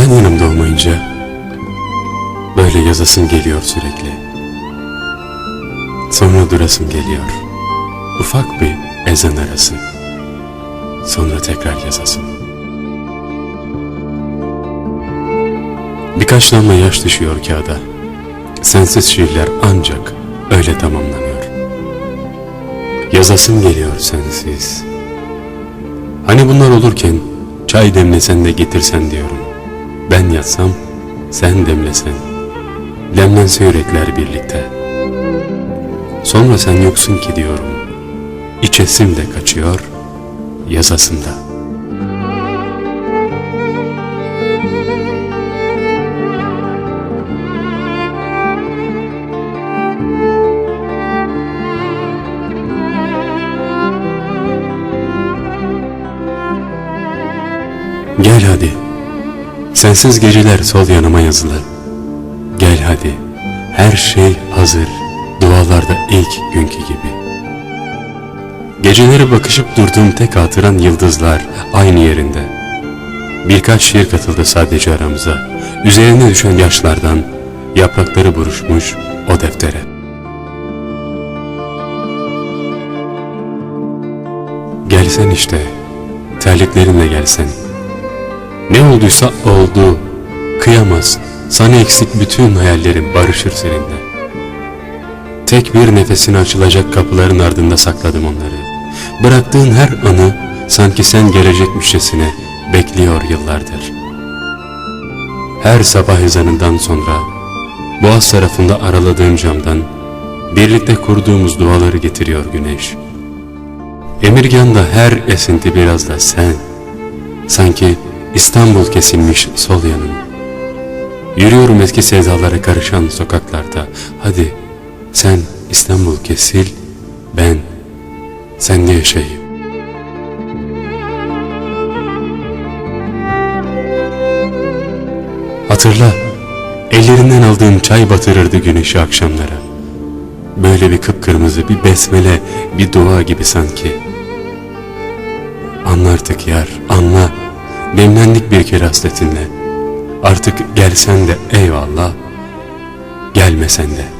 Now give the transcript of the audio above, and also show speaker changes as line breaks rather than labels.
Sen yanımda olmayınca böyle yazasın geliyor sürekli. Sonra durasın geliyor. Ufak bir ezan arası. Sonra tekrar yazasın. Birkaç damla yaş düşüyor kağıda. Sensiz şiirler ancak öyle tamamlanıyor. Yazasın geliyor sensiz. Hani bunlar olurken çay demlesen de getirsen diyorum. Ben yatsam sen demlesen. Demlense yürekler birlikte. Sonra sen yoksun ki diyorum. İçesim de kaçıyor, yazasım da. Gel hadi. Sensiz geceler sol yanıma yazılı. Gel hadi. Her şey hazır. Dualarda ilk günkü gibi. Geceleri bakışıp durduğum tek hatıran yıldızlar aynı yerinde. Birkaç şiir katıldı sadece aramıza. Üzerine düşen yaşlardan yaprakları buruşmuş o deftere. Gelsen işte, terliklerinle gelsen. Ne olduysa oldu, kıyamaz. Sana eksik bütün hayallerim barışır seninle. Tek bir nefesine açılacak kapıların ardında sakladım onları. Bıraktığın her anı sanki sen gelecekmişçesine bekliyor yıllardır. Her sabah ezanından sonra boğaz tarafında araladığım camdan birlikte kurduğumuz duaları getiriyor güneş. Emirganda her esinti biraz da sen. Sanki İstanbul kesilmiş sol yanım. Yürüyorum eski sevdalara karışan sokaklarda. Hadi sen İstanbul kesil, ben sende yaşayayım. Hatırla, ellerinden aldığım çay batırırdı güneşi akşamlara. Böyle bir kıpkırmızı, bir besmele, bir dua gibi sanki. Anla artık yar, anla. Demlendik bir kere hasretinle. Artık gelsen de eyvallah, gelmesen de.